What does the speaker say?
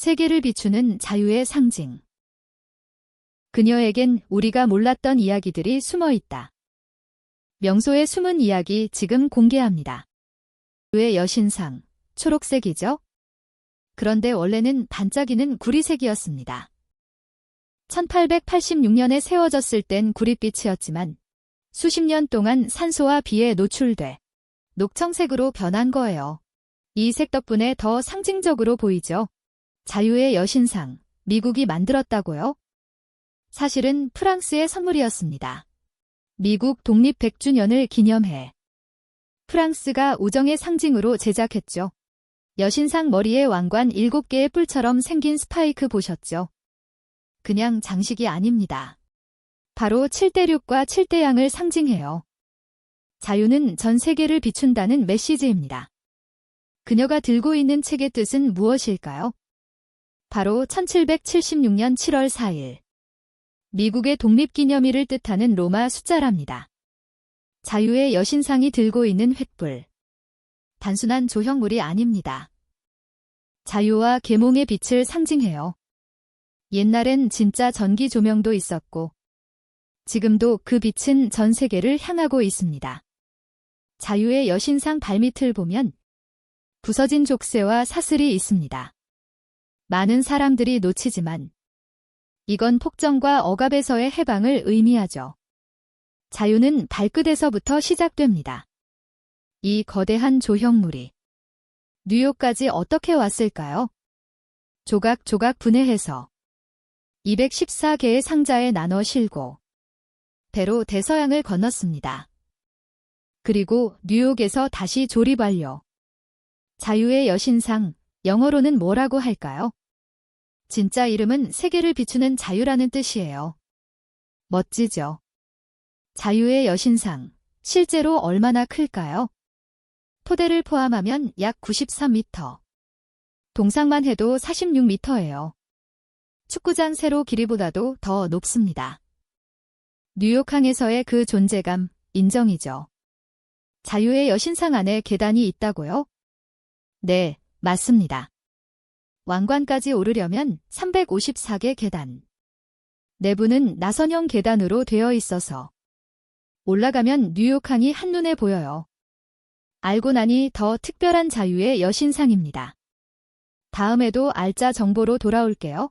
세계를 비추는 자유의 상징. 그녀에겐 우리가 몰랐던 이야기들이 숨어 있다. 명소의 숨은 이야기 지금 공개합니다. 의 여신상, 초록색이죠? 그런데 원래는 반짝이는 구리색이었습니다. 1886년에 세워졌을 땐 구릿빛이었지만 수십 년 동안 산소와 비에 노출돼 녹청색으로 변한 거예요. 이 색 덕분에 더 상징적으로 보이죠. 자유의 여신상, 미국이 만들었다고요? 사실은 프랑스의 선물이었습니다. 미국 독립 100주년을 기념해 프랑스가 우정의 상징으로 제작했죠. 여신상 머리에 왕관 7개의 뿔처럼 생긴 스파이크 보셨죠? 그냥 장식이 아닙니다. 바로 7대6과 7대양을 상징해요. 자유는 전 세계를 비춘다는 메시지입니다. 그녀가 들고 있는 책의 뜻은 무엇일까요? 바로 1776년 7월 4일. 미국의 독립기념일을 뜻하는 로마 숫자랍니다. 자유의 여신상이 들고 있는 횃불. 단순한 조형물이 아닙니다. 자유와 계몽의 빛을 상징해요. 옛날엔 진짜 전기 조명도 있었고, 지금도 그 빛은 전 세계를 향하고 있습니다. 자유의 여신상 발밑을 보면 부서진 족쇄와 사슬이 있습니다. 많은 사람들이 놓치지만 이건 폭정과 억압에서의 해방을 의미하죠. 자유는 발끝에서부터 시작됩니다. 이 거대한 조형물이 뉴욕까지 어떻게 왔을까요? 조각조각 분해해서 214개의 상자에 나눠 실고 배로 대서양을 건넜습니다. 그리고 뉴욕에서 다시 조립 완료. 자유의 여신상, 영어로는 뭐라고 할까요? 진짜 이름은 세계를 비추는 자유라는 뜻이에요. 멋지죠? 자유의 여신상, 실제로 얼마나 클까요? 토대를 포함하면 약 93m. 동상만 해도 46m예요. 축구장 세로 길이보다도 더 높습니다. 뉴욕항에서의 그 존재감, 인정이죠. 자유의 여신상 안에 계단이 있다고요? 네, 맞습니다. 왕관까지 오르려면 354개 계단. 내부는 나선형 계단으로 되어 있어서 올라가면 뉴욕항이 한눈에 보여요. 알고 나니 더 특별한 자유의 여신상입니다. 다음에도 알짜 정보로 돌아올게요.